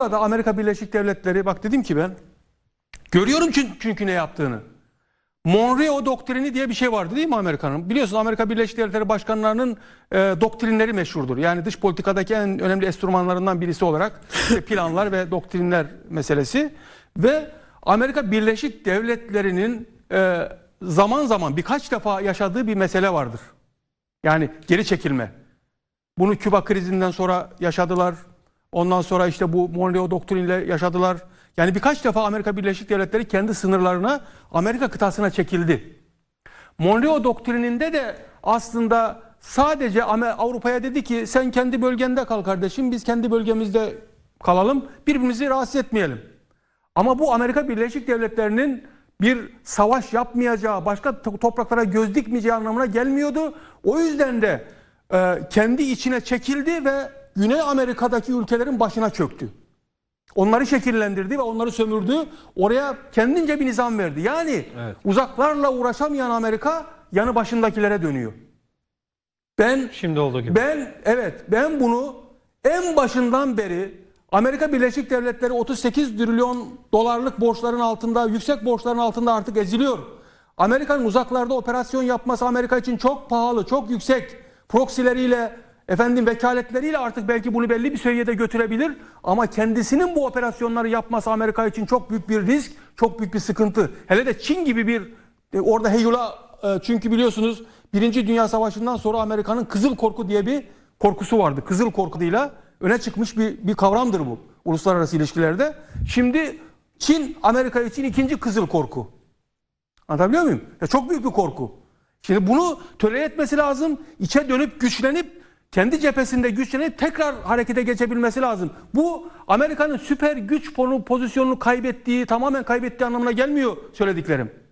da Amerika Birleşik Devletleri bak dedim ki ben görüyorum çünkü, çünkü ne yaptığını. Monroe doktrini diye bir şey vardı değil mi Amerika'nın? Biliyorsunuz Amerika Birleşik Devletleri başkanlarının e, doktrinleri meşhurdur. Yani dış politikadaki en önemli enstrümanlarından birisi olarak işte planlar ve doktrinler meselesi. Ve Amerika Birleşik Devletleri'nin e, zaman zaman birkaç defa yaşadığı bir mesele vardır. Yani geri çekilme. Bunu Küba krizinden sonra yaşadılar. Ondan sonra işte bu Monroe doktriniyle yaşadılar. Yani birkaç defa Amerika Birleşik Devletleri kendi sınırlarına Amerika kıtasına çekildi. Monroe doktrininde de aslında sadece Avrupa'ya dedi ki sen kendi bölgende kal kardeşim biz kendi bölgemizde kalalım birbirimizi rahatsız etmeyelim. Ama bu Amerika Birleşik Devletleri'nin bir savaş yapmayacağı, başka to- topraklara göz dikmeyeceği anlamına gelmiyordu. O yüzden de e, kendi içine çekildi ve Güney Amerika'daki ülkelerin başına çöktü. Onları şekillendirdi ve onları sömürdü. Oraya kendince bir nizam verdi. Yani Evet. uzaklarla uğraşamayan Amerika yanı başındakilere dönüyor. Ben Şimdi olduğu gibi. ben evet ben bunu en başından beri Amerika Birleşik Devletleri 38 trilyon dolarlık borçların altında, yüksek borçların altında artık eziliyor. Amerika'nın uzaklarda operasyon yapması Amerika için çok pahalı, çok yüksek. Proksileriyle, efendim vekaletleriyle artık belki bunu belli bir seviyede götürebilir. Ama kendisinin bu operasyonları yapması Amerika için çok büyük bir risk, çok büyük bir sıkıntı. Hele de Çin gibi bir e, orada heyula e, çünkü biliyorsunuz Birinci Dünya Savaşı'ndan sonra Amerika'nın Kızıl Korku diye bir korkusu vardı. Kızıl korkuyla öne çıkmış bir, bir kavramdır bu uluslararası ilişkilerde. Şimdi Çin Amerika için ikinci Kızıl Korku. Anlatabiliyor muyum? Ya çok büyük bir korku. Şimdi bunu tolere etmesi lazım. İçe dönüp güçlenip kendi cephesinde güçlenip tekrar harekete geçebilmesi lazım. Bu Amerika'nın süper güç pozisyonunu kaybettiği, tamamen kaybettiği anlamına gelmiyor söylediklerim.